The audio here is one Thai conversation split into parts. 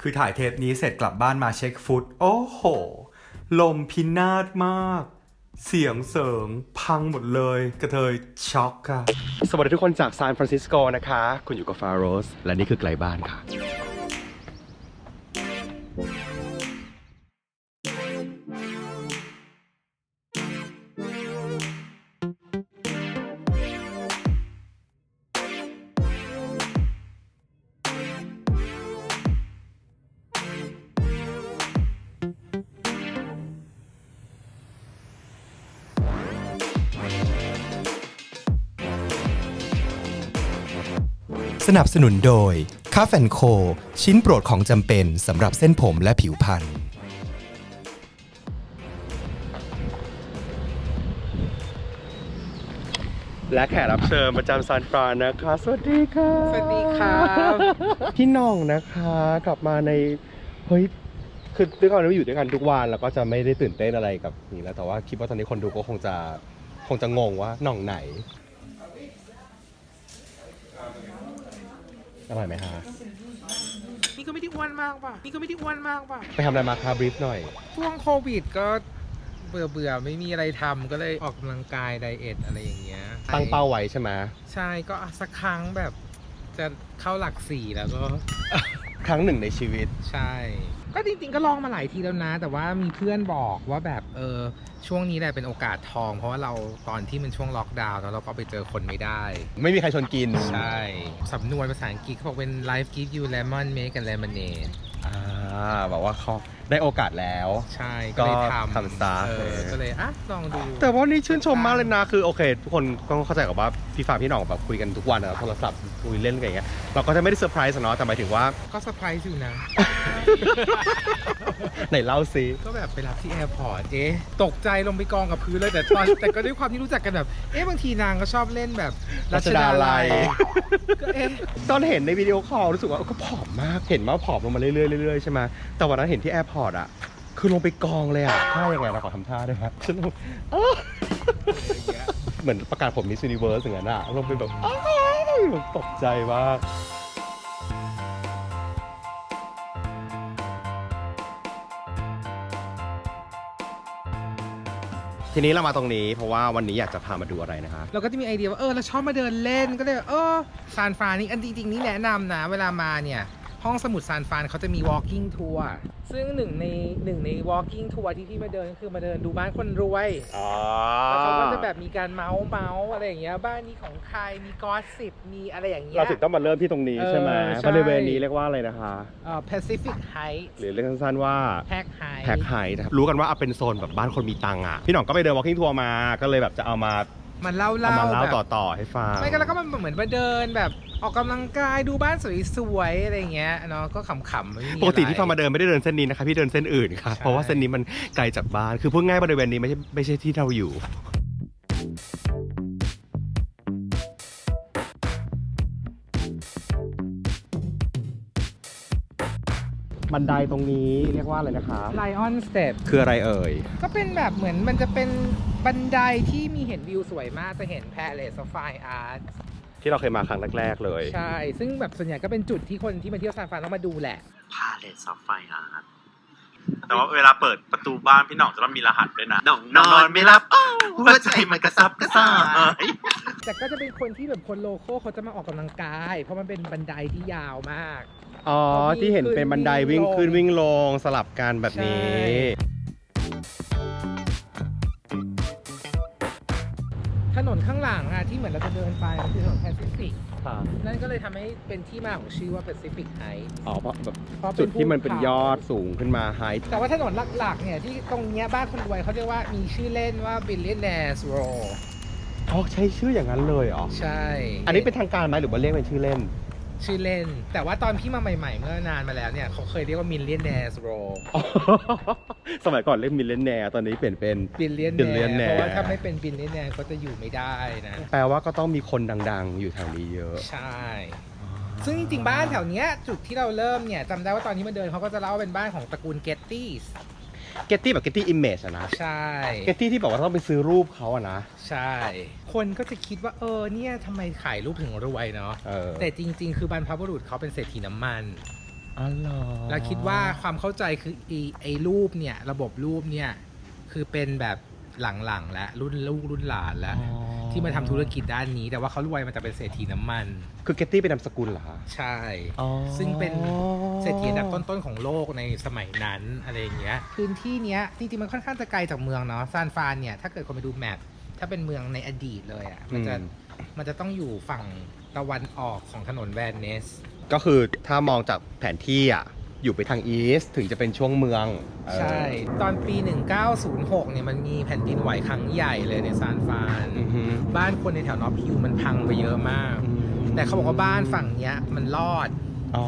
คือถ่ายเทปนี้เสร็จกลับบ้านมาเช็คฟุต โอ้โห ลมพินาศมาก เสียงเสริง พังหมดเลย กระเทยช็อกค่ะ สวัสดีทุกคนจากซานฟรานซิสโกนะคะ คุณอยู่กับฟาโรส และนี่คือไกลบ้านค่ะ สนับสนุนโดยคา f แอนโค ชิ้นโปรดของจำเป็นสำหรับเส้นผมและผิวพรรณและแขกรับเชิญประจำซานฟรานนะคะ สวัสดีค่ะสวัสดีครับพี่น้องนะคะกลับมาในเฮ้ยคือด้วยความที่อยู่ด้วยกันทุกวันแล้วก็จะไม่ได้ตื่นเต้นอะไรกับนี่แล้วแต่ว่าคิดว่าตอนนี้คนดูก็คงจะคงจะงงว่าหน่องไหน อร่อยไหมคะนี่ก็ไม่ได้อ้วนมากป่ะ นี่ก็ไม่ได้อ้วนมากป่ะ ไปทำอะไรมาคะบรีฟหน่อย ช่วงโควิดก็เบื่อเบื่อๆไม่มีอะไรทำก็เลยออกกำลังกายไดเอทอะไรอย่างเงี้ยตั้งเป้าไว้ใช่ไหมใช่ก็สักครั้งแบบ จะเข้าหลักสี่แล้วก็ ครั้งหนึ่งในชีวิต ใช่ ก็จริงๆก็ลองมาหลายทีแล้วนะ แต่ว่ามีเพื่อนบอกว่าแบบเออช่วงนี้แหละเป็นโอกาสทอง เพราะว่าเราตอนที่มันช่วงล็อกดาวน์แล้วเราก็ไปเจอคนไม่ได้ ไม่มีใครชวนกิน ใช่ สำนวนภาษาอังกฤษเขาบอกเป็น life give you lemon make a lemonade อ่าบอกว่าเขา ได้โอกาสแล้ว ใช่ก็เลยก็ทำทำซะ เออก็เลยอะลองดู แต่ว่านี่ชื่นชมมากเลยนะคือโอเค ทุกคนต้องเข้าใจกับว่าพี่ฟ้าพี่หน่องแบบคุยกันทุกวันอะโทรศัพท์คุยเล่นกันอย่างเงี้ยเราก็จะไม่ได้เซอร์ไพรส์อะเนาะแต่หมายถึงว่า ก็เซอร์ไพรส์อยู่นะ ไหนเล่าซิก็แบบไปรับที่แอร์พอร์ต เอ๊ะ ตกใจลงไปกองกับพื้นเลยแต่ตอน แต่ก็ด้วยความที่รู้จักกันแบบ เอ๊ะ บางทีนางก็ชอบเล่นแบบรัชดาลัยก็เอ๊ะ ตอนเห็นในวิดีโอคอลรู้สึกว่าก็ผอมมากเห็นว่าผอมลงมาเรื่อยๆเรื่อยๆใช่ไหมแต่วันนั้นเห็นที่แอร์พอร์ตอะคือลงไปกองเลยอะท่ายังไงเราขอทำท่าด้วยครับฉันลงอ้าวเหมือนประกาศผมมิส s u นิเวิร์สอย่างนั้นอะลงไปแบบอ้าวแบบตกใจมากทีนี้เรามาตรงนี้เพราะว่าวันนี้อยากจะพามาดูอะไรนะคะ เราก็จะมีไอเดียว่าเออเราชอบมาเดินเล่นก็เลยเออซานฟรานนี่อันจริงๆนี่แนะนำนะ เวลามาเนี่ย ห้องสมุดซานฟรานเขาจะมี walking tour ซึ่งหนึ่งในหนึ่งใน walking tour ที่พี่มาเดินก็คือมาเดินดูบ้านคนรวยอ๋อแล้วเขาก็จะแบบมีการเมาส์เมาส์อะไรอย่างเงี้ยบ้านนี้ของใครมีกอสซิบมีอะไรอย่างเงี้ย เราถึงต้องมาเริ่มที่ตรงนี้ใช่ไหมเออใช่ บริเวณนี้เรียกว่าอะไรนะคะ เอ่อ Pacific Heights หรือเรียกสั้นๆว่า Pack Heights แพ็คไฮนะครับรู้กันว่าเอาเป็นโซนแบบบ้านคนมีตังค์อะ พี่หน่องก็ไปเดิน walking tour มา ก็เลยแบบจะเอามา มันเล่าเอาเล่ามาเล่าแบบต่อๆให้ฟังไม่ก็แล้วก็มันเหมือนมาเดินแบบออกกำลังกายดูบ้านสวยๆอะไรอย่างเงี้ยเนาะก็ขำๆไม่มีปกติอะไรที่ฟังมาเดินไม่ได้เดินเส้นนี้นะคะพี่เดินเส้นอื่นค่ะใช่ เพราะว่าเส้นนี้มันไกลจากบ้านคือพูดง่ายบริเวณนี้ไม่ใช่ไม่ใช่ที่เราอยู่ บันไดตรงนี้เรียกว่าอะไรนะคะไลออนสเต็ปคืออะไรเอ่ย ก็เป็นแบบเหมือนมันจะเป็นบันไดที่มีเห็นวิวสวยมากจะเห็นแพเลสไฟอาร์ตที่เราเคยมาครั้งแรก ๆ เลย ใช่ ซึ่งแบบส่วนใหญ่ก็เป็นจุดที่คนที่มาเที่ยวซานฟรานต้องมาดูแหละพาเล แต่ว่าเวลาเปิดประตูบ้านพี่หน่องจะต้องมีรหัสด้วยนะหน่องนอนไม่รับอ้าวหัวใจมันกระซับกระซ่ายแต่ก็จะเป็นคนที่แบบคนโลโก้เขาจะมาออกกำลังกาย เพราะมันเป็นบันไดที่ยาวมาก อ๋อ ที่เห็นเป็นบันไดวิ่งขึ้นวิ่งลงสลับกันแบบนี้ นนข้างหลังอะที่เหมือนเราจะเดินไปมันคือถนนแปซิฟิกค่ะนั่นก็เลยทำให้เป็นที่มาของชื่อว่า Pacific Heights อ๋อเพราะแบบเพราะจุดที่มันเป็นภูขายอดสูงขึ้นมาไฮแต่ว่าถนนหลักๆเนี่ยที่ตรงเนี้ยบ้านคนรวยเขาเรียกว่ามีชื่อเล่นว่า Billionaires Row อ๋อใช้ชื่ออย่างนั้นเลยเหรอใช่ อันนี้เป็นทางการไหมหรือว่าเรียกเป็นชื่อเล่น ชื่อเล่น แต่ว่าตอนพี่มาใหม่ๆ เมื่อนานมาแล้วเนี่ย เขาเคยเรียกว่า Millionaires Row สมัยก่อนเรียกมิลเลนแนร์ตอนนี้เปลี่ยนเป็น Billionaire Billionaire เพราะว่าถ้าไม่เป็น Billionaire ก็จะอยู่ไม่ได้นะ แปลว่าก็ต้องมีคนดังๆ อยู่แถวนี้เยอะ ใช่ ซึ่งจริงๆบ้านแถวเนี้ยจุดที่เราเริ่มเนี่ยจำได้ว่าตอนที่มาเดินเขาก็จะเล่าว่าเป็นบ้านของตระกูลเกตตี้ เกตตี้แบบเกตตี้อิมเมจอะนะใช่ เกตตี้ที่บอกว่าต้องไปซื้อรูปเขาอะนะใช่ คนก็จะคิดว่าเออเนี่ยทำไมขายรูปถึงรวยเนาะเออแต่จริง ๆ คือบรรพบุรุษเขาเป็นเศรษฐีน้ำมัน อ๋อเหรอแล้วคิดว่าความเข้าใจคือไอ้ไอ้รูปเนี่ย ระบบรูปเนี่ย คือเป็นแบบ หลังๆ แล้วรุ่นลูกรุ่นหลานแล้ว อ๋อที่มาทำธุรกิจด้านนี้ แต่ว่าเขารวยมาจากเป็นเศรษฐีน้ำมัน คือเกตตี้เป็นนามสกุลเหรอคะใช่ อ๋อ ซึ่งเป็น เศรษฐีอันดับต้นๆของโลกในสมัยนั้นอะไรอย่างเงี้ย พื้นที่เนี้ยจริงๆมันค่อนข้างจะไกลจากเมืองเนาะซานฟรานเนี่ยถ้าเกิดคนไปดูแมพถ้าเป็นเมืองในอดีตเลยอะมันจะอืม มันจะต้องอยู่ฝั่งตะวันออกของถนนแวนเนส ก็คือถ้ามองจากแผนที่อะ อยู่ไปทางอีสต์ถึงจะเป็นช่วงเมืองเออใช่ ตอนปี 1906 เนี่ยมันมีแผ่นดินไหวครั้งใหญ่เลยในซานฟรานอือฮึบ้านคนในแถวนอร์ทฮิลมันพังไปเยอะมาก อืมแต่เขาบอกว่าบ้านฝั่งเนี้ยมันรอด อ๋อ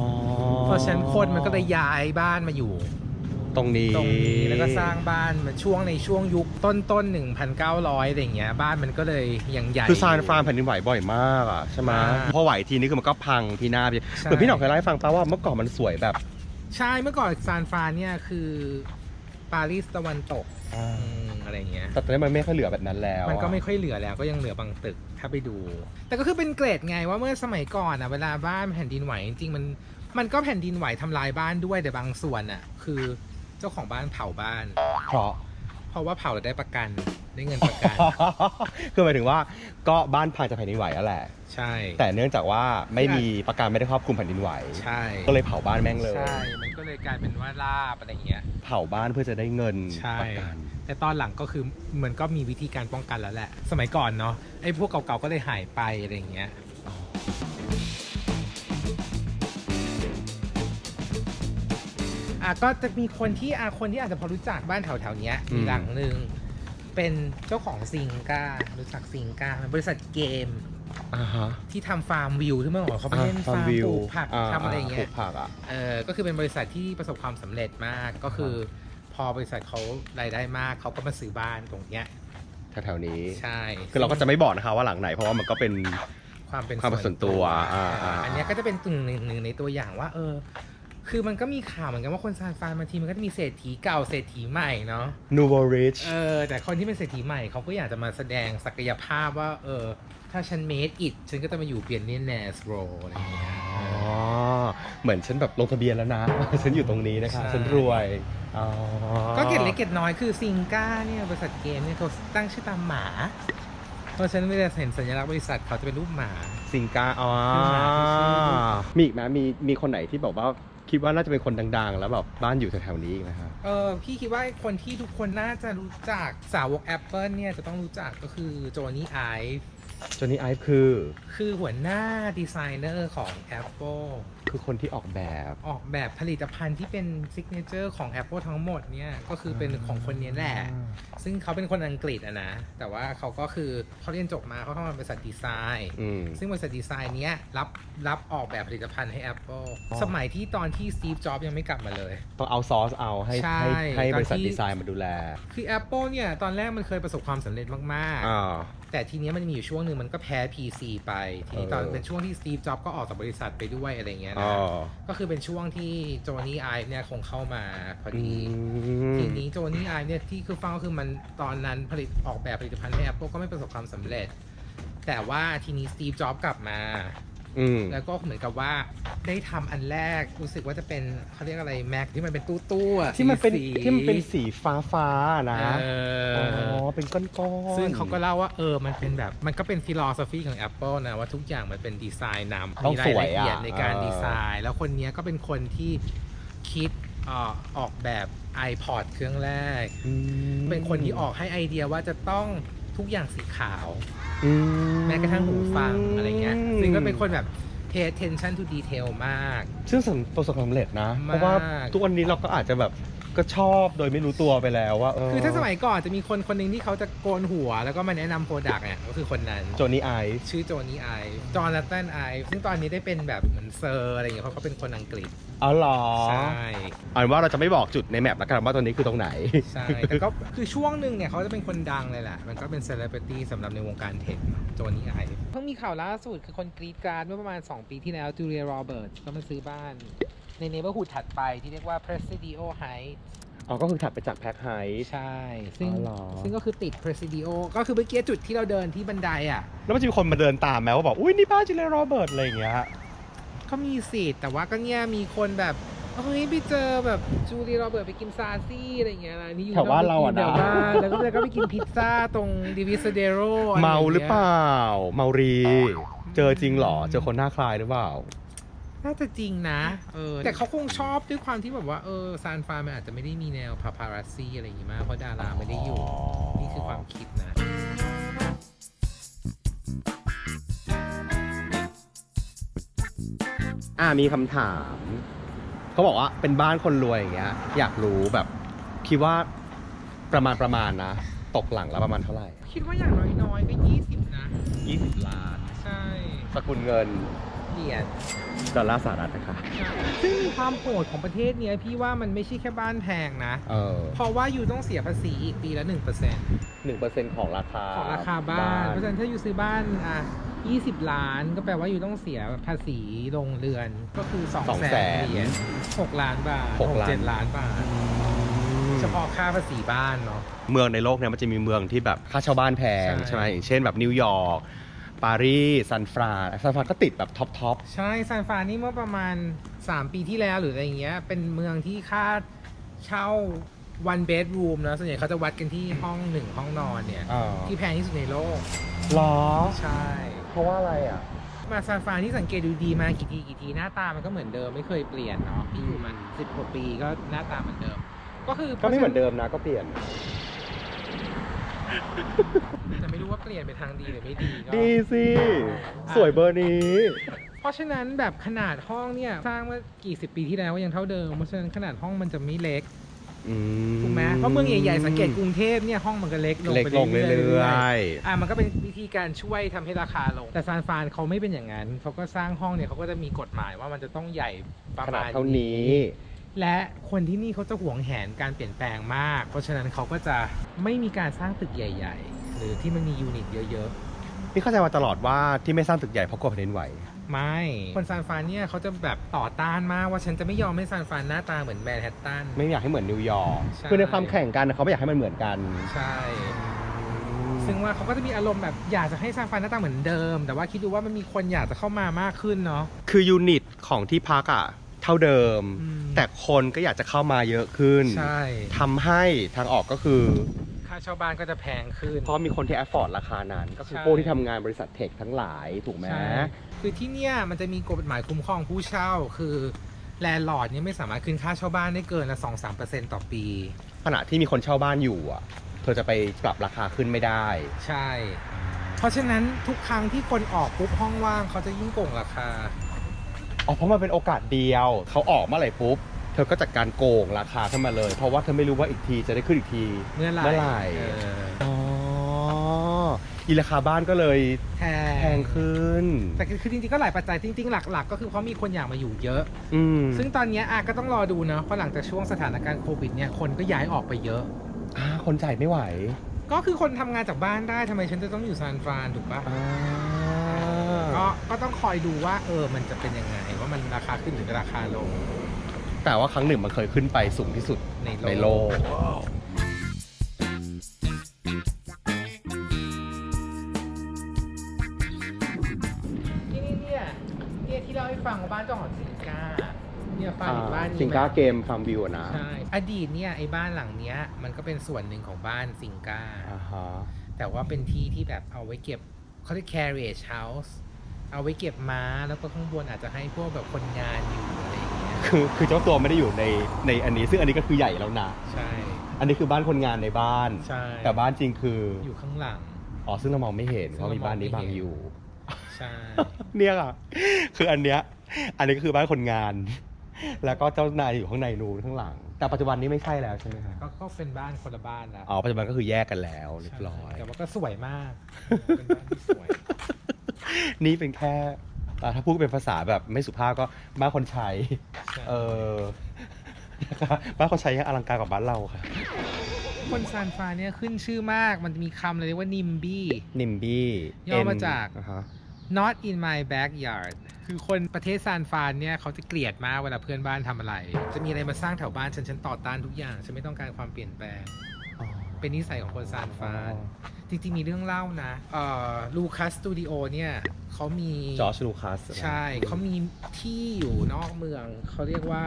เพราะฉะนั้นคนมันก็เลยย้ายบ้านมาอยู่ ตรงนี้ ตรงนี้แล้วก็สร้างบ้านมันช่วงในช่วงยุคต้นต้นๆ1,900อะไรอย่างเงี้ยบ้านมันก็เลยยังใหญ่ คือซานฟรานแผ่นดินไหวบ่อยมากอะใช่ไหมอ่าพอไหวทีนี้คือมันก็พังพินาศไปใช่เหมือนพี่หน่องเคยเล่าให้ฟังป่าว่าเมื่อก่อนมันสวยแบบ ใช่เมื่อก่อนซานฟรานเนี่ยคือปารีสตะวันตกอืมอะไรอย่างเงี้ย แต่ตอนนี้มันไม่ค่อยเหลือแบบนั้นแล้วมันก็อะไม่ค่อยเหลือแล้วก็ยังเหลือบางตึกถ้าไปดู แต่ก็คือเป็นเกรดไงว่าเมื่อสมัยก่อนอะเวลาบ้านแผ่นดินไหวจริงๆมันมันก็แผ่นดินไหวทำลายบ้านด้วยแต่บางส่วนอะ คือเจ้าของบ้านเผาบ้าน เพราะเพราะว่าเผาแล้วได้ประกันได้เงินประกัน คือหมายถึงว่าก็บ้านพังจากแผ่นดินไหวนั่นแหละ ใช่ แต่เนื่องจากว่าไม่มีประกันไม่ได้ครอบคลุมแผ่นดินไหว ใช่ก็เลยเผาบ้านแม่งเลย ใช่ มันก็เลยกลายเป็นว่าลาบอะไรอย่างเงี้ย เผาบ้านเพื่อจะได้เงินใช่ ประกัน แต่ตอนหลังก็คือเหมือนก็มีวิธีการป้องกันแล้วแหละ สมัยก่อนเนาะไอ้พวกเก่าๆก็เลยหายไปอะไรอย่างเงี้ย อะก็จะมีคนที่อะคนที่อาจจะพอรู้จักบ้านแถวๆเนี้ยมีหลังหนึ่ง เป็นเจ้าของซิงการู้จักซิงกาเป็นบริษัทเกม อ่าฮะ ที่ทำฟาร์มวิวที่เมื่อก่อนเขาไปเล่นอ่ฟาร์มวิปวลูกผักทำอะไรอย่างเงี้ปลูย กผักอะ เออก็คือเป็นบริษัทที่ประสบความสำเร็จมากก็คือ พอบริษัทเขารายได้มากเขาก็มาซื้อบ้านตรงเนี้ยแถวๆนี้ ใช่คือเราก็จะไม่บอกนะคะว่าหลังไหน เพราะว่ามันก็เป็น ความเป็นความเป็นส่วนตัวอ่าอ่า อันเนี้ยก็จะเป็นตึงหนึ่งหนึ่งในตัวอย่างว่า เออ คือมันก็มีข่าวเหมือนกันว่าคนซานฟรานบางทีมันก็จะมีเศรษฐีเก่าเศรษฐีใหม่เนาะนูโวริชเออแต่คนที่เป็นเศรษฐีใหม่เขาก็อยากจะมาแสดงศักยภาพว่า เออ ถ้าฉันเมดอิดฉันก็จะมาอยู่เปลี่ยนเนียนแนสโรอะไรอย่างเงี้ย อ๋อ เหมือนฉันแบบลงทะเบียนแล้วนะ ฉันอยู่ตรงนี้นะคะ ใช่ ฉันรวย อ๋อก็เกร็ดเล็กเกร็ดน้อยคือซิงก้าเนี่ยบริษัทเกมเนี่ยเขาตั้งชื่อตามหมา เพราะฉะนันไม่ได้เห็นสัญลักษณ์บริษัทเขาจะเป็นรูปหมา ซิงกาอ๋อคือหมาที่ชื่อมีอีกไหมมีมีคนไหนที่บอกว่า คิดว่าน่าจะเป็นคนดัง ๆ แล้วแบบบ้านอยู่แถวๆนี้อีกไหมครับ เออพี่คิดว่าคนที่ทุกคนน่าจะรู้จักสาวกแอปเปิลเนี่ยจะต้องรู้จักก็คือโจนี่ไอ ฟ์จอนี่ไอฟ์คือคือหัวหน้าดีไซเนอร์ของ Apple คือคนที่ออกแบบ ออกแบบผลิตภัณฑ์ที่เป็นซิกเนเจอร์ของ Apple ทั้งหมดเนี่ยก็คือเป็นของคนนี้แหละซึ่งเขาเป็นคนอังกฤษอะนะ แต่ว่าเขาก็คือเขาเรียนจบมาเขาเข้ามาบริษัทดีไซน์ อืม ซึ่งบริษัทดีไซน์เนี้ยรับรับออกแบบผลิตภัณฑ์ให้ Apple อ๋อ สมัยที่ตอนที่ Steve Jobs ยังไม่กลับมาเลย ต้องเอาซอสเอาให้ใช่ให้ให้บริษัทตอนที่ ดีไซน์มาดูแลคือ Apple เนี่ย ตอนแรกมันเคยประสบความสำเร็จมาก อ่าๆ แต่ทีเนี้ยมันมีอยู่ช่วงหนึ่งมันก็แพ้ PC ไป ทีนี้ตอนเออเป็นช่วงที่ Steve Jobs ก็ออกจากบริษัทไปด้วยอะไรเงี้ยอ๋นะอก็คือเป็นช่วงที่โจนี่ไอฟ์เนี่ยคงเข้ามาพออืดีมทีนี้โจนี่ไอฟ์เนี่ยที่คือฟังก็คือมันตอนนั้นผลิตออกแบบผลิตภัณฑ์ให้ Apple ก็ไม่ประสบความสำเร็จ แต่ว่าทีนี้ Steve Jobs กลับมา อืม แล้วก็เหมือนกับว่าได้ทำอันแรกรู้สึกว่าจะเป็นเขาเรียกอะไรแม็กที่มันเป็นตู้ตู้ๆอะที่มันเป็นสีๆที่มันเป็นสีฟ้าฟ้าๆนะ เออ๋อ อ เป็นก้อนๆซึ่งเขาก็เล่าว่าเออ มันเป็นแบบมันก็เป็นฟิโลส o ฟีของ Apple นะ ว่าทุกอย่างมันเป็นดีไซน์นำต้องมีรายสวยละเอียดอะในการเออ ดีไซน์ แล้วคนเนี้ยก็เป็นคนที่คิดเอ่อออกแบบ iPod เครื่องแรกอืมเป็นคนที่ออกให้ไอเดียว่าจะต้องทุกอย่างสีขาวอื แม้กระทั่งหูฟังอะไรเงี้ยซึ่งก็เป็นคนแบบ pay attention to detail มาก ซึ่งประสบความสำเร็จนะ เพราะว่ามากทุกวันนี้เราก็อาจจะแบบ ก็ชอบโดยไม่รู้ตัวไปแล้วว่าเคือถ้าสมัยก่อนจะมีคนคนหนึ่งที่เขาจะโกนหัว แล้วก็มาแนะนำโปรดักต์เนี่ยก็คือคนนั้น โจนี่ไอซ์ชื่อโจนี่ไอฟ์จอห์นแตนไอฟ์ซึ่งตอนนี้ได้เป็นแบบเหมือนเซอร์อะไรอย่างเงี้ยเพราะเขาเป็นคนอังกฤษอ๋อเหรอใช่อันว่าเราจะไม่บอกจุดในแมปแล้วกันว่าตรงนี้คือตรงไหน ใช่แต่ก็คือช่วงหนึ่งเนี่ยเขาจะเป็นคนดังเลยแหละ มันก็เป็นเซเลบริตี้สำหรับในวงการเทคโจนี่ไอฟ์เพิ่งมีข่าวล่าสุดคือคนกรีดกรารเมื่อประมาณ 2 ปีที่แล้วจูเลียโรเบิร์ตก็มาซื้อบ้าน ในเนเบอร์ฮูดถัดไปที่เรียกว่า Presidio Heights อ๋อ ก็คือถัดไปจากแพ็คไฮใช่ ซึ่งอ๋อเหรอซึ่งก็คือติด Presidio ก็คือเมื่อกี้จุดที่เราเดินที่บันไดอะ แล้วมันจะมีคนมาเดินตามไหมว่าบอก อุ้ยนี่บ้านจิเลโรเบิร์ตอะไรอย่างเงี้ยก็มีสิทธิ์แต่ว่าก็เนี่ยมีคนแบบเฮ้ยไปเจอแบบจูเลียโรเบิร์ตไปกินซาซี่อะไรอย่างเงี้ยนะนี่อยู่แถวบ้านเราอะนะแถวบ้านแล้วก็เลยก็ไปกินพิซซ่าตรงดิวิสเดโรเมาหรือเปล่า เมารี เจอจริงเหรอ เจอคนหน้าคล้ายหรือเปล่า น่าจะจริงนะ เออ แต่เขาคงชอบด้วยความที่แบบว่า เออซานฟรานมันอาจจะไม่ได้มีแนวพาพารัสซี่อะไรอย่างงี้มากเพราะดาราไม่ได้อยู่อ๋อนี่คือความคิดนะ อ่ามีคำถาม เขาบอกว่าเป็นบ้านคนรวยอย่างเงี้ย อยากรู้แบบ คิดว่าประมาณประมาณนะ ตกหลังแล้วประมาณเท่าไหร่คิดว่าอย่างน้อยๆก็20นะ 20 ล้าน ใช่ สกุลเงิน เหรียญดอลลาร์สหรัฐนะคะ ซึ่งมีความโหดของประเทศเนี้ยพี่ว่ามันไม่ใช่แค่บ้านแพงนะ เออเพราะว่าอยู่ต้องเสียภาษีอีกปีละ1%หนึ่งเปอร์เซ็นต์ของราคาของราคาบ้าน เพราะฉะนั้นถ้าอยู่ซื้อบ้านอะ20 ล้าน ก็แปลว่าอยู่ต้องเสียภาษีลงเรือนก็คือ2สองแสแสนนเหรียญ6ล้านบาทหกล้าน เจ็ดล้านบาท เฉพาะค่าภาษีบ้านเนาะ เมืองในโลกเนี่ยมันจะมีเมืองที่แบบค่าเช่าบ้านแพงใช่ ใช่ไหมอย่างเช่นแบบนิวยอร์ก ปารีสซันฟรานซันฟรานก็ติดแบบท็อปท็อปใช่ซานฟรานนี่เมื่อประมาณ 3 ปีที่แล้วหรืออะไรอย่างเงี้ย เป็นเมืองที่ค่าเช่า one bedroom นะส่วนใหญ่เขาจะวัดกันที่ห้องหนึ่งห้องนอนเนี่ยอ่าที่แพงที่สุดในโลกหรอ ใช่ เพราะว่าอะไรอะ มาซานฟรานที่สังเกตดูดีมากี่ทีกี่ทีหน้าตามันก็เหมือนเดิมไม่เคยเปลี่ยนเนาะพี่อยู่มันสิบกว่าปีก็หน้าตาเหมือนเดิม ก็คือก็ไม่เหมือนเดิมนะก็เปลี่ยนแต่ไม่รู้ว่า เปลี่ยนไปทางดีหรือไม่ดีก็ดีสิ สวยเบอร์นี้ เพราะฉะนั้นแบบขนาดห้องเนี่ยสร้างเมื่อกี่สิบปีที่แล้วก็ยังเท่าเดิมเพราะฉะนั้นขนาดห้องมันจะไม่เล็กอืถูกไหมเพราะเมืองใหญ่ๆสังเกตกรุงเทพเนี่ยห้องมันก็เล็กลงเล็กไปลงเรื่เรื่ออยยๆอะมันก็เป็นวิธีการช่วยทำให้ราคาลง แต่ซานฟรานเขาไม่เป็นอย่างนั้นเขาก็สร้างห้องเนี่ยเขาก็จะมีกฎหมายว่ามันจะต้องใหญ่ประๆขมานาดณเท่านี้ และคนที่นี่เขาจะหวงแหนการเปลี่ยนแปลงมาก เพราะฉะนั้นเขาก็จะไม่มีการสร้างตึกใหญ่ ๆ หรือที่มันมียูนิตเยอะนี่เข้าใจมาตลอดว่าที่ไม่สร้างตึกใหญ่เพราะกลัวแผ่นดินไหว ๆ ไม่ คนซานฟรานเนี่ยเขาจะแบบต่อต้านมากว่าฉันจะไม่ยอมให้ซานฟรานหน้าตาเหมือนแมนฮัตตัน ไม่อยากให้เหมือนนิวยอร์กใช่ คือในความแข่งกันเขาไม่อยากให้มันเหมือนกัน ใช่ ซึ่งว่าเขาก็จะมีอารมณ์แบบอยากจะให้ซานฟรานหน้าตาเหมือนเดิม แต่ว่าคิดดูว่ามันมีคนอยากจะเข้ามามากขึ้นเนาะ คือยูนิตของที่พักอะเท่าเดิม อืม แต่คนก็อยากจะเข้ามาเยอะขึ้นใช่ ทำให้ทางออกก็คือ ค่าเช่าบ้านก็จะแพงขึ้น เพราะมีคนที่แอฟฟอร์ดราคานั้น ก็คือใช่ พวกที่ทำงานบริษัทเทคทั้งหลายถูกไหม ใช่คือที่เนี่ยมันจะมีกฎหมายคุ้มครองผู้เช่า คือแลนด์ลอร์ดเนี่ยไม่สามารถขึ้นค่าเช่าบ้านได้เกินละสองสามเปอร์เซ็นต์ต่อปี ขณะที่มีคนเช่าบ้านอยู่อะ เธอจะไปปรับราคาขึ้นไม่ได้ ใช่ เพราะฉะนั้นทุกครั้งที่คนออกปุ๊บห้องว่างเขาจะยิ่งโกงราคา อ๋อเพราะมันเป็นโอกาสเดียว เขาออกเมื่อไหร่ปุ๊บเธอก็จัดการโกงราคาขึ้นมาเลย เพราะว่าเธอไม่รู้ว่าอีกทีจะได้ขึ้นอีกทีเมื่อไหร่เมื่อไหร่เอออ๋ออีราคาบ้านก็เลยแพแพงขึ้น แต่คือคือจริงๆก็หลายปัจจัยจริงๆ หลัก ๆ ก็คือเพราะมีคนอยากมาอยู่เยอะอืมซึ่งตอนเนี้ยอาก็ต้องรอดูเนาะเพราะหลังจากช่วงสถานการณ์โควิดเนี่ยคนก็ย้ายออกไปเยอะอ่าคนจ่ายไม่ไหว ก็คือคนทำงานจากบ้านได้ทำไมฉันจะต้องอยู่ซานฟรานถูกปะอ่าก็ก็ต้องคอยดูว่าเออมันจะเป็นยังไงว่ามันราคาขึ้นหรือราคาลง แต่ว่าครั้งหนึ่งมันเคยขึ้นไปสูงที่สุดในโลกในโลกที่นี่เนี่ยเนี่ยที่เล่าให้ฟังว่าบ้านเจ้าของซิงก้าเนี่ยฟังอีกบ้านนี้ซิงไหมก้าเกมฟาร์มวิวนะใช่อดีตเนี่ยไอ้บ้านหลังเนี้ย มันก็เป็นส่วนหนึ่งของบ้านซิงก้า อ่าฮะแต่ว่าเป็นที่ที่แบบเอาไว้เก็บเขาเรียก carriage house เอาไว้เก็บม้าแล้วก็ข้างบนอาจจะให้พวกแบบคนงานอยู่อะไรอย่างเงี้ย คือคือเจ้าตัวไม่ได้อยู่ในในอันนี้ ซึ่งอันนี้ก็คือใหญ่แล้วนะใช่ อันนี้คือบ้านคนงานในบ้าน ใช่ แต่บ้านจริงคืออยู่ข้างหลัง อ๋อซึ่งเรามองไม่เห็นซึ่เพงราะเรามีบ้านนี้มองไม่บังเห็นอยู่ ใช่ เนี่ยค่ะคืออันเนี้ยอันนี้ก็คือบ้านคนงาน แล้วก็เจ้านายอยู่ข้างในนูนข้างหลัง แต่ปัจจุบันนี้ไม่ใช่แล้วใช่ไหมคะก็ก็เป็นบ้านคนละบ้านแล้วอ๋อปัจจุบันก็คือแยกกันแล้วเรียบร้อยใช่แต่ว่าก็สวยมากเป็นบ้านที่สวยนี่เป็นแค่ อ่าถ้าพูดเป็นภาษาแบบไม่สุภาพก็บ้านคนใช้ใช่เออนะคะบ้านคนใช้ยังอลังการกว่าบ้านเราค่ะ คนซานฟรานเนี่ยขึ้นชื่อมากมันจะมีคำเลยเรียกว่านิมบี้นิมบี้ย่อมาจากอ่ฮะ not in my backyard คือคนประเทศซานฟรานเนี่ยเขาจะเกลียดมากเวลาเพื่อนบ้านทำอะไร จะมีอะไรมาสร้างแถวบ้านฉันฉันต่อต้านทุกอย่าง ฉันไม่ต้องการความเปลี่ยนแปลงอ๋อ เป็นนิสัยของคนซานฟรานจริงๆมีเรื่องเล่านะเอ่อลูคัสสตูดิโอเนี่ยเขามีจอร์จลูคัสใช่เขามีที่อยู่นอกเมือง เขาเรียกว่า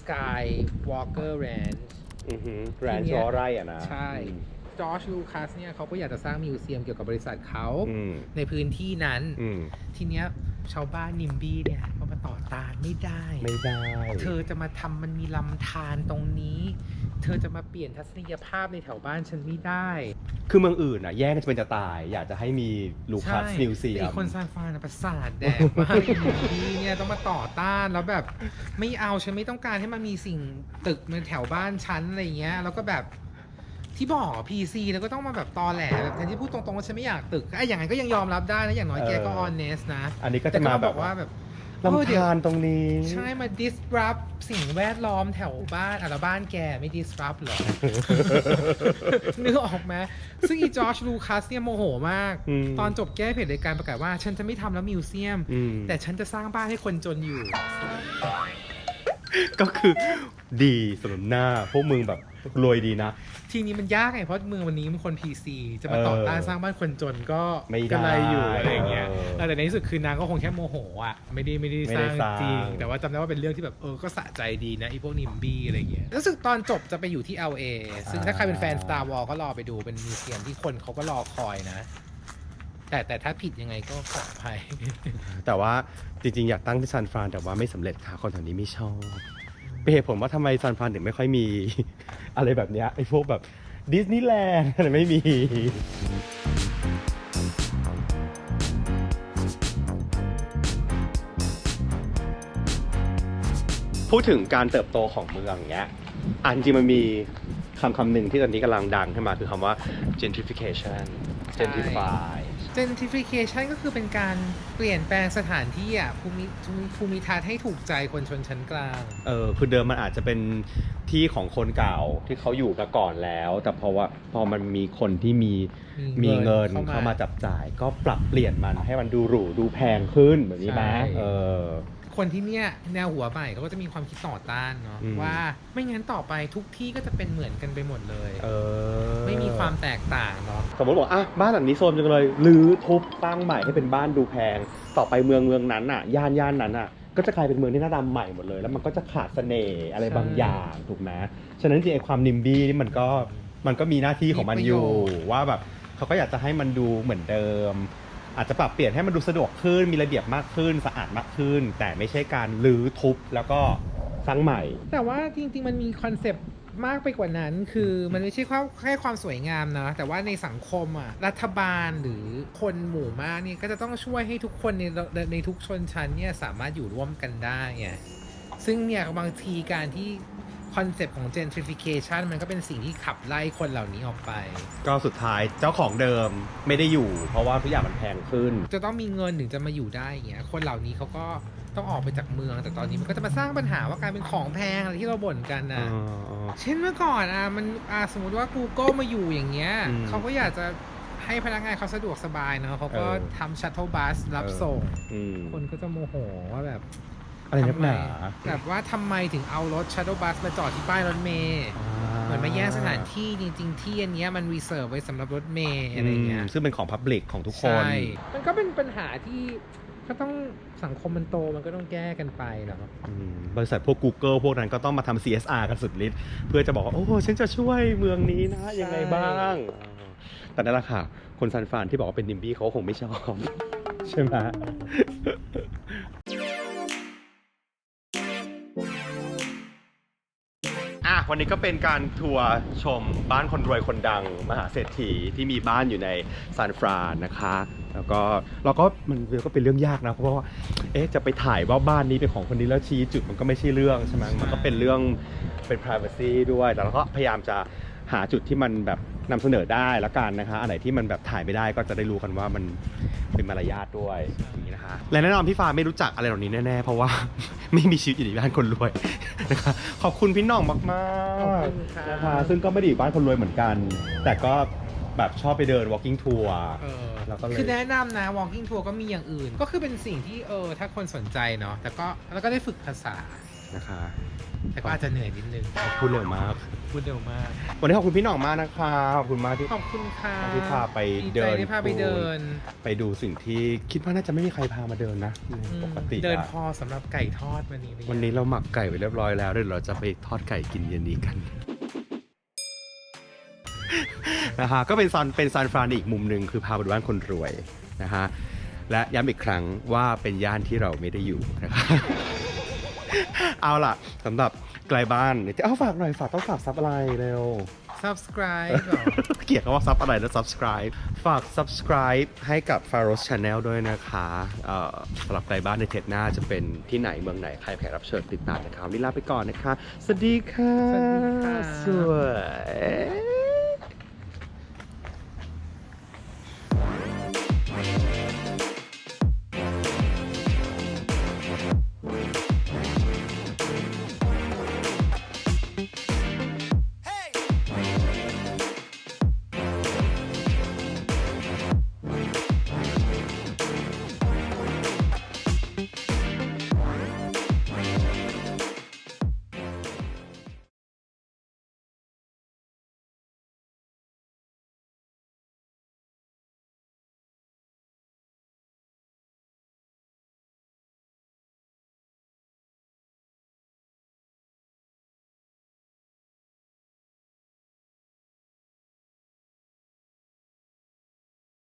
Sky Walker Ranch แรนที่ชเนี้ยอไรอะนะ ใช่ จอร์จลูคัสเนี่ยเขาก็อยากจะสร้างมิวเซียมเกี่ยวกับบริษัทเขาอืมในพื้นที่นั้นอืมทีเนี้ยชาวบ้านนิมบี้เนี่ยก็มาต่อต้านไม่ได้ ไม่ได้ เธอจะมาทำมันมีลำธารตรงนี้ เธอจะมาเปลี่ยนทัศนียภาพในแถวบ้านฉันไม่ได้คือเมืองอื่นอะแย่งกันจะเป็นจะตาย อยากจะให้มีลูคัสใช่มิวเซียแต่มอีกคนซานฟรานนะประสาทแดกมากอีนี่เนี่ยต้องมาต่อต้านแล้วแบบไม่เอาฉันไม่ต้องการให้มันมีสิ่งตึกในแถวบ้านฉันอะไรเงี้ย แล้วก็แบบที่บอกพีซีแล้วก็ต้องมาแบบตอแหลแบบแทนที่พูดตรงๆว่าฉันไม่อยากตึกไอ้อย่างนั้นก็ยังยอมรับได้นะอย่างน้อยแกก็เออออนเนสนะ อันนี้ก็แต่จะก็มาบแบอบกว่าแบบ ลำธารตรงนี้ ใช่มา disrupt สิ่งแวดล้อมแถวบ้านอะแล้วบ้านแกไม่ disrupt เหรอ นึกออกไหมซึ่งอีจอร์จลูคัสเนี่ยโมโหมาก อืม ตอนจบแก้เพจรายการประกาศว่า ฉันจะไม่ทำแล้วมิวเซียม อืมแต่ฉันจะสร้างบ้านให้คนจนอยู่ ก็คือดีสำหรับหน้า พวกมึงแบบรวยดีนะ ทีนี้มันยากไงเพราะเมืองวันนี้มันคน PC จะมาต่อต้านเออสร้างบ้านคนจนก็ไม่ได้ก็ไรอยู่อะไรอย่างเงี้ยเออเออแต่ในที่สุดคือนางก็คงแค่โมโหอะไม่ได้ไม่ได้ไม่สได้ร้างสร้าง จริง แต่ว่าจำได้ว่าเป็นเรื่องที่แบบเออก็สะใจดีนะไอพวกนิมบี้อะไรเงี้ยรู้สึกตอนจบจะไปอยู่ที่ LA ซึ่งถ้าใครเป็นแฟน Star Wars ก็รอไปดูเป็นมิวเซียมที่คนเขาก็รอคอยนะ แต่แต่ถ้าผิดยังไงก็ขออภัย แต่ว่าจริงๆ อยากตั้งที่ซานฟรานแต่ว่าไม่สำเร็จค่ะคนแถวนี้ไม่ชอบเป็นเหตุผลว่าทำไมซานฟรานถึงไม่ค่อยมี อะไรแบบเนี้ยไอ้พวกแบบดิสนีย์แลนด์อะไรไม่มี พูดถึงการเติบโตของเมืองเงี้ย อันจริงๆมันมีคำคำหนึ่งที่ตอนนี้กำลังดังขึ้นมาคือคำว่า gentrification gentrify gentrification ก็คือเป็นการเปลี่ยนแปลงสถานที่อะภูมิภูมิภูมิทัศน์ให้ถูกใจคนชนชั้นกลาง เออคือเดิมมันอาจจะเป็นที่ของคนเก่าที่เขาอยู่มาก่อนแล้ว แต่เพราะว่าพอมันมีคนที่มีมีมีเงินเงินเข้ามาเข้ามาจับจ่าย ก็ปรับเปลี่ยนมันให้มันดูหรูดูแพงขึ้นแบบนี้ไหมใช่เออ คนที่เนี่ยแนวหัวใหม่เขาก็จะมีความคิดต่อต้านเนาะอืม ว่าไม่งั้นต่อไปทุกที่ก็จะเป็นเหมือนกันไปหมดเลย เออไม่มีความแตกต่างเนาะสมมติบอกอะบ้านหลังนี้โซมจังเลยรื้อทุบสร้างใหม่ให้เป็นบ้านดูแพง ต่อไปเมืองเมืองนั้นอะย่านย่านนั้นอะ ก็จะกลายเป็นเมืองที่หน้าตาใหม่หมดเลย แล้วมันก็จะขาดเสน่ห์อะไรบางอย่างถูกไหมฉะนั้นจริงๆไอ้ความนิมบี้นี่มันก็มันก็มีหน้าที่ของมันอยู่ ว่าแบบเขาก็อยากจะให้มันดูเหมือนเดิม อาจจะปรับเปลี่ยนให้มันดูสะดวกขึ้น มีระเบียบมากขึ้น สะอาดมากขึ้น แต่ไม่ใช่การรื้อทุบแล้วก็สร้างใหม่ แต่ว่าจริง ๆ มันมีคอนเซปต์มากไปกว่านั้นคือมันไม่ใช่แค่แค่ความสวยงามนะแต่ว่าในสังคมอะรัฐบาลหรือคนหมู่มากนี่ก็จะต้องช่วยให้ทุกคนในในทุกชนชั้นเนี่ยสามารถอยู่ร่วมกันได้ไงซึ่งเนี่ยบางทีการที่ คอนเซปต์ของ gentrification มันก็เป็นสิ่งที่ขับไล่คนเหล่านี้ออกไป ก็สุดท้ายเจ้าของเดิมไม่ได้อยู่ เพราะว่าทุกอย่างมันแพงขึ้น จะต้องมีเงินถึงจะมาอยู่ได้อย่างเงี้ยคนเหล่านี้เขาก็ต้องออกไปจากเมือง แต่ตอนนี้มันก็จะมาสร้างปัญหาว่าการเป็นของแพงอะไรที่เราบ่นกันนะเช่นเมื่อก่อนอะมันอะสมมติว่า Google มาอยู่อย่างเงี้ยอืมเขาก็อยากจะให้พนักงานเขาสะดวกสบายเนาะเขาก็เออทำชัตเทิลบัสรับส่งอืมคนก็จะโมโหว่าแบบ อะไรนักหนาแบบว่าทำไมถึงเอารถชัตเทิลบัสมาจอดที่ป้ายรถเมย์เหมือนมาแย่งสถานที่จริง ๆ ที่อันเนี้ยมันรีเซิร์ฟไว้สำหรับรถเมย์อะไรเงี้ยมซึ่งเป็นของพับลิกของทุกคนใช่มันก็เป็นปัญหาที่ก็ต้องสังคมมันโตมันก็ต้องแก้กันไปเนาะอืมบริษัทพวก Google พวกนั้นก็ต้องมาทำ CSR กันสุดฤทธิ์เพื่อจะบอกว่าโอ้ฉันจะช่วยเมืองนี้นะ ยังไงบ้างเออแต่นั่นแหละค่ะ คนซันฟรานที่บอกว่าเป็นนิมบี้เขาคงไม่ชอบ ใช่ไหม วันนี้ก็เป็นการทัวร์ชมบ้านคนรวยคนดัง มหาเศรษฐีที่มีบ้านอยู่ในซานฟรานนะคะ แล้วก็เราก็มันก็เป็นเรื่องยากนะเพราะว่าเอ๊ะจะไปถ่ายว่าบ้านนี้เป็นของคนนี้แล้วชี้จุดมันก็ไม่ใช่เรื่องใช่ไหมมันก็เป็นเรื่องเป็น privacy ด้วยแต่เราก็พยายามจะหาจุดที่มันแบบ นำเสนอได้ละกันนะคะอันไหนที่มันแบบถ่ายไม่ได้ก็จะได้รู้กันว่ามันเป็นมารยาทด้วยอย่างนี้นะคะ และแน่นอนพี่ฟ้าไม่รู้จักอะไรเหล่านี้แน่ๆ เพราะว่า ไม่มีชีวิตอยู่ในบ้านคนรวยนะคะขอบคุณพี่หน้องมากขอบๆคุณค่ะนะคะซึ่งก็ไม่ได้อยู่บ้านคนรวยเหมือนกัน แต่ก็แบบชอบไปเดิน walking tour เออแล้วก็เลย คือแนะนำนะ walking tour ก็มีอย่างอื่น ก็คือเป็นสิ่งที่เออถ้าคนสนใจเนาะแต่ก็แล้วก็ได้ฝึกภาษา นะคะ แต่ก็อาจจะเหนื่อยนิดนึง พูดเร็วมาก พูดเร็วมาก วันนี้ขอบคุณพี่หน่องมากนะคะ ขอบคุณมากที่ ขอบคุณค่ะที่พาไปดีเดิใจนที่พาไปเดิน ไปดูสิ่งที่คิดว่าน่าจะไม่มีใครพามาเดินนะอืมปกติเดินอะพอสำหรับไก่ทอดวันนี้วันนี้เราหมักไก่ไว้เรียบร้อยแล้วเดี๋ยวเราจะไปทอดไก่กินเย็นนี้กันนะฮะก็เป็นซานเป็นซานฟรานในอีกมุมหนึ่งคือพาไปดูบ้านคนรวยนะฮะและย้ำอีกครั้งว่าเป็นย่านที่เราไม่ได้อยู่นะครับ เอาล่ะสำหรับไกลบ้านเดี๋ยวจะเอาฝากหน่อยฝากต้องฝากซับอะไรเร็ว subscribe ก่อนเกลียดคำว่าซับอะไรนะ subscribe ฝาก subscribe ให้กับ f a r o s Channel ด้วยนะคะเอ่อสำหรับไกลบ้านในเทปหน้าจะเป็นที่ไหนเมืองไหน ใครแขกรับเชิญติดตามนะครับวันนี่ลาไปก่อนนะคะ สวัสดีค่ะ สวัสดีค่ะ สวย